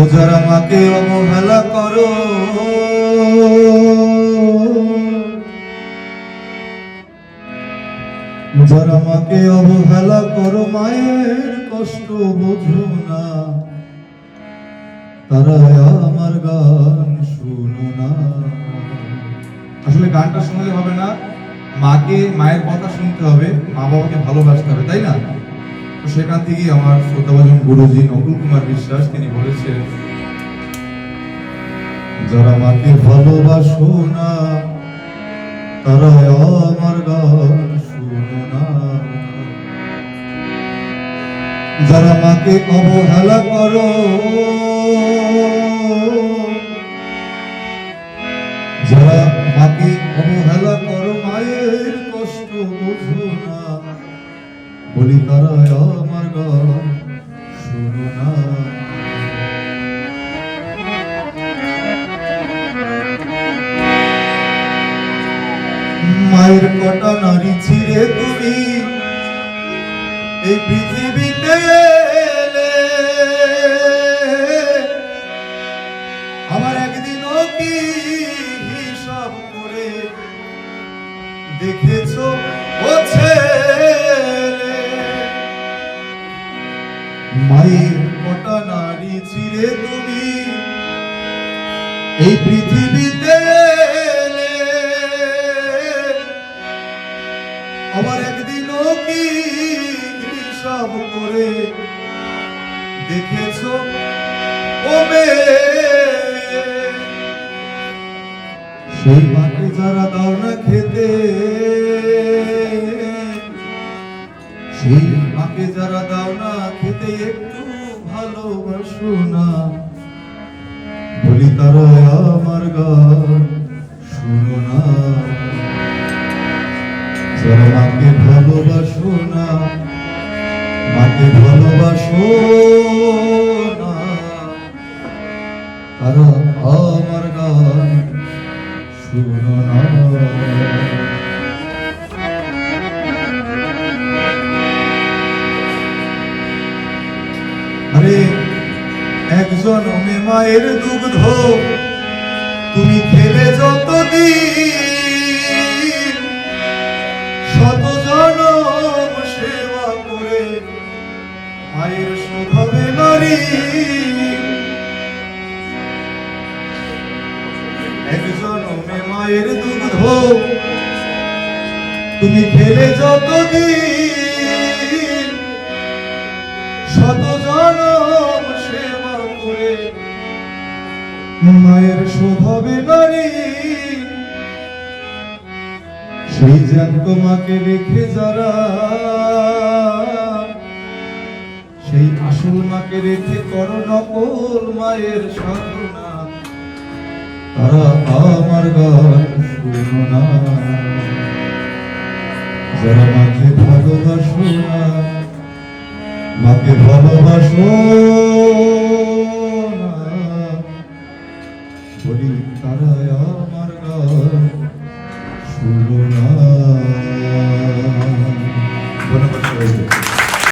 ও যারা অবহেলা করো। যারা মাকে অবহেলা করো, মায়ের কষ্ট বোঝো না। তারা আমার গান শুনো না। আসলে গানটা শুনলে হবে না, মাকে, মায়ের কথা শুনতে হবে মা বাবাকে ভালোবাসতে হবে, তাই না? সেখান থেকেই আমার শ্রোতাভাজন গুরুজি নকুল কুমার বিশ্বাস, তিনি বলেছেন, যারা মাকে ভালোবাসো না তারা আমার গান শুনো না। যারা মাকে অবহেলা করো, যারা মাকে অবহেলা করো, মায়ের কষ্ট বুঝো না। বলি তারা আমার গান শুনো না। মায়ের কটা নারী ছিঁড়ে তুমি এই পৃথিবীতে আমার একদিনও কি হিসাব করে দেখেছ? মায়ের কটা নারী ছিঁড়ে তুমি এই পৃথিবীতে। আবার একদিনও কি হিসাব করে দেখেছ ও সেই মাকে যারা দাও না খেতে যারা দাও না খেতে একটু ভালোবাসো না। বলি তারা আমার গান শুনো না। যারা মাকে ভালোবাসো না, মাকে ভালোবাসো না। তারা আমার গান শুনো না। একজন মে মায়ের দুগ্ধ। তুমি খেলে যতদিন জনম সেবা করে মায়ের শোভাবে নারী। মে মায়ের দুগ্ধ। তুমি খেলে যতদিন শত জনম মায়ের শোভাবে নারী সেই জ্যান্ত মাকে রেখে যারা, সেই আসল মাকে রেখে করো নকল মায়ের সাধনা। তারা আমার গান শুনো না। যারা মাকে ভালোবাসো না, মাকে ভালোবাসো